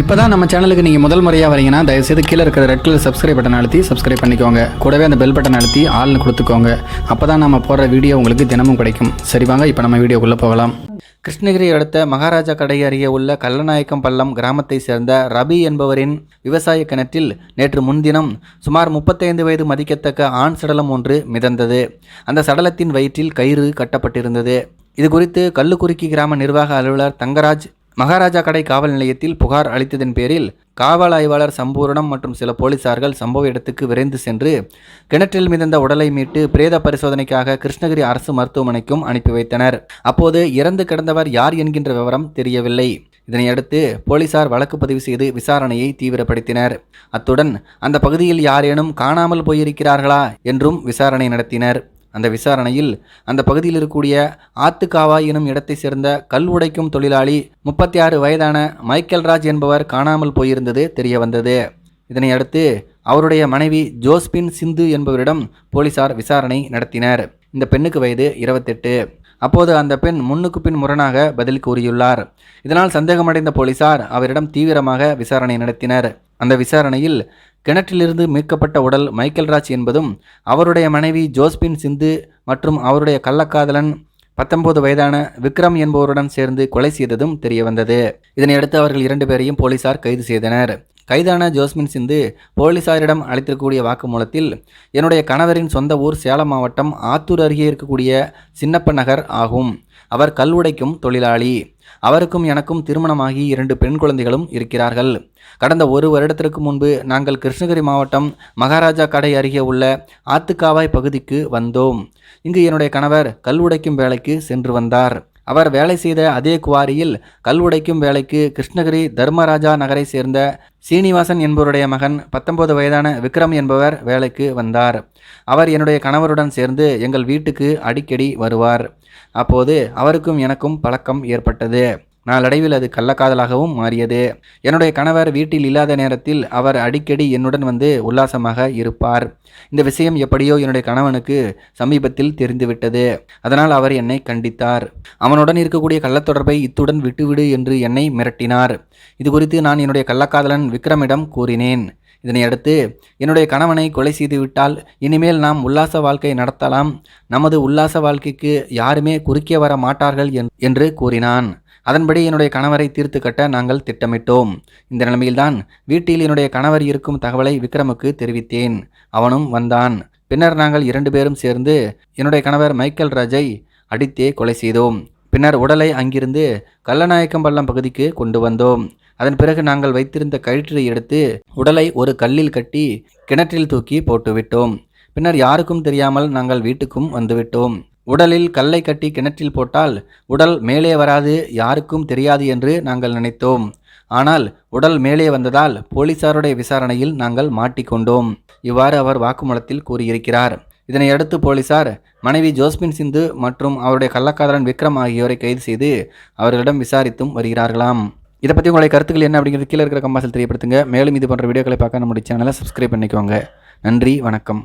இப்போ தான் நம்ம சேனலுக்கு நீங்கள் முதல் முறையாக வரீங்கன்னா தயவுசெய்து கீழே இருக்கிற ரெட் கலர் சப்ஸ்கிரைப் பட்டன் அழுத்தி சப்ஸ்கிரைப் பண்ணிக்கோங்க. கூடவே அந்த பெல் பட்டன் அழுத்தி ஆள்னு கொடுத்துக்கோங்க. அப்போ தான் நம்ம போடுற வீடியோ உங்களுக்கு தினமும் கிடைக்கும். சரி வாங்க இப்போ நம்ம வீடியோக்குள்ளே போகலாம். கிருஷ்ணகிரி அடுத்த மகாராஜா கடை அருகே உள்ள கல்லநாயக்கம் பள்ளம் கிராமத்தை சேர்ந்த ரபி என்பவரின் விவசாய கிணற்றில் நேற்று முன்தினம் சுமார் முப்பத்தைந்து வயது மதிக்கத்தக்க ஆண் சடலம் ஒன்று மிதந்தது. அந்த சடலத்தின் வயிற்றில் கயிறு கட்டப்பட்டிருந்தது. இது குறித்து கல்லுக்குறுக்கி கிராம நிர்வாக அலுவலர் தங்கராஜ் மகாராஜா கடை காவல் நிலையத்தில் புகார் அளித்ததன் பேரில் காவல் ஆய்வாளர் சம்பூரணம் மற்றும் சில போலீசார்கள் சம்பவ இடத்துக்கு விரைந்து சென்று கிணற்றில் மிதந்த உடலை மீட்டு பிரேத பரிசோதனைக்காக கிருஷ்ணகிரி அரசு மருத்துவமனைக்கும் அனுப்பி வைத்தனர். அப்போது இறந்து கிடந்தவர் யார் என்கின்ற விவரம் தெரியவில்லை. இதனையடுத்து போலீசார் வழக்கு பதிவு செய்து விசாரணையை தீவிரப்படுத்தினர். அத்துடன் அந்த பகுதியில் யாரேனும் காணாமல் போயிருக்கிறார்களா? என்றும் விசாரணை நடத்தினர். அந்த விசாரணையில் அந்த பகுதியில் இருக்கக்கூடிய ஆத்துக்காவா எனும் இடத்தை சேர்ந்த கல் உடைக்கும் தொழிலாளி முப்பத்தி ஆறு வயதான மைக்கேல் ராஜ் என்பவர் காணாமல் போயிருந்தது தெரிய வந்தது இதனை அடுத்து அவருடைய மனைவி ஜோஸ்பின் சிந்து என்பவரிடம் போலீசார் விசாரணை நடத்தினர். இந்த பெண்ணுக்கு வயது இருபத்தெட்டு. அப்போது அந்த பெண் முன்னுக்கு பின் முரணாக பதில் கூறியுள்ளார். இதனால் சந்தேகமடைந்த போலீசார் அவரிடம் தீவிரமாக விசாரணை நடத்தினர். அந்த விசாரணையில் கிணற்றிலிருந்து மீட்கப்பட்ட உடல் மைக்கேல் ராஜ் என்பதும் அவருடைய மனைவி ஜோஸ்பின் சிந்து மற்றும் அவருடைய கள்ளக்காதலன் பத்தொன்பது வயதான விக்ரம் என்பவருடன் சேர்ந்து கொலை செய்ததும் தெரியவந்தது. இதனையடுத்து அவர்கள் இரண்டு பேரையும் போலீசார் கைது செய்தனர். கைதான ஜோஸ்மின் சிந்து போலீசாரிடம் அளித்திருக்கக்கூடிய வாக்குமூலத்தில் என்னுடைய கணவரின் சொந்த ஊர் சேலம் மாவட்டம் ஆத்தூர் அருகே இருக்கக்கூடிய சின்னப்ப நகர் ஆகும். அவர் கல் உடைக்கும் தொழிலாளி. அவருக்கும் எனக்கும் திருமணமாகி இரண்டு பெண் குழந்தைகளும் இருக்கிறார்கள். கடந்த ஒரு வருடத்திற்கு முன்பு நாங்கள் கிருஷ்ணகிரி மாவட்டம் மகாராஜா கடை அருகே உள்ள ஆத்துக்காவாய் பகுதிக்கு வந்தோம். இங்கு என்னுடைய கணவர் கல் உடைக்கும் வேலைக்கு சென்று வந்தார். அவர் வேலை செய்த அதே குவாரியில் கல் உடைக்கும் வேலைக்கு கிருஷ்ணகிரி தர்மராஜா நகரை சேர்ந்த சீனிவாசன் என்பவருடைய மகன் பத்தொன்பது வயதான விக்ரம் என்பவர் வேலைக்கு வந்தார். அவர் என்னுடைய கணவருடன் சேர்ந்து எங்கள் வீட்டுக்கு அடிக்கடி வருவார். அப்போது அவருக்கும் எனக்கும் பழக்கம் ஏற்பட்டது. நாளடைவில் அது கள்ளக்காதலாகவும் மாறியது. என்னுடைய கணவர் வீட்டில் இல்லாத நேரத்தில் அவர் அடிக்கடி என்னுடன் வந்து உல்லாசமாக இருப்பார். இந்த விஷயம் எப்படியோ என்னுடைய கணவனுக்கு சமீபத்தில் தெரிந்துவிட்டது. அதனால் அவர் என்னை கண்டித்தார். அவனுடன் இருக்கக்கூடிய கள்ளத்தொடர்பை இத்துடன் விட்டுவிடு என்று என்னை மிரட்டினார். இது குறித்து நான் என்னுடைய கள்ளக்காதலன் விக்ரமிடம் கூறினேன். இதனையடுத்து என்னுடைய கணவனை கொலை செய்துவிட்டால் இனிமேல் நாம் உல்லாச வாழ்க்கை நடத்தலாம். நமது உல்லாச வாழ்க்கைக்கு யாருமே குறுக்கே வர மாட்டார்கள் என்று கூறினான். அதன்படி என்னுடைய கணவரை தீர்த்து கட்ட நாங்கள் திட்டமிட்டோம். இந்த நிலைமையில்தான் வீட்டில் என்னுடைய கணவர் இருக்கும் தகவலை விக்ரமுக்கு தெரிவித்தேன். அவனும் வந்தான். பின்னர் நாங்கள் இரண்டு பேரும் சேர்ந்து என்னுடைய கணவர் மைக்கேல் ராஜை அடித்தே கொலை செய்தோம். பின்னர் உடலை அங்கிருந்து கல்லநாயக்கம்பள்ளம் பகுதிக்கு கொண்டு வந்தோம். அதன் பிறகு நாங்கள் வைத்திருந்த கயிற்றை எடுத்து உடலை ஒரு கல்லில் கட்டி கிணற்றில் தூக்கி போட்டுவிட்டோம். பின்னர் யாருக்கும் தெரியாமல் நாங்கள் வீட்டுக்கும் வந்துவிட்டோம். உடலில் கல்லை கட்டி கிணற்றில் போட்டால் உடல் மேலே வராது யாருக்கும் தெரியாது என்று நாங்கள் நினைத்தோம். ஆனால் உடல் மேலே வந்ததால் போலீசாருடைய விசாரணையில் நாங்கள் மாட்டிக்கொண்டோம். இவ்வாறு அவர் வாக்குமூலத்தில் கூறியிருக்கிறார். இதனையடுத்து போலீசார் மனைவி ஜோஸ்பின் சிந்து மற்றும் அவருடைய கள்ளக்காதலன் விக்ரம் ஆகியோரை கைது செய்து அவர்களிடம் விசாரித்தும் வருகிறார்களாம். இதை பற்றி உங்களுடைய கருத்துக்கள் என்ன அப்படிங்கிறது கீழே இருக்கிற கம்பாசில் தெரியப்படுத்துங்க. மேலும் இது போன்ற வீடியோக்களை பார்க்க நம்முடைய சேனலை சப்ஸ்கிரைப் பண்ணிக்கோங்க. நன்றி வணக்கம்.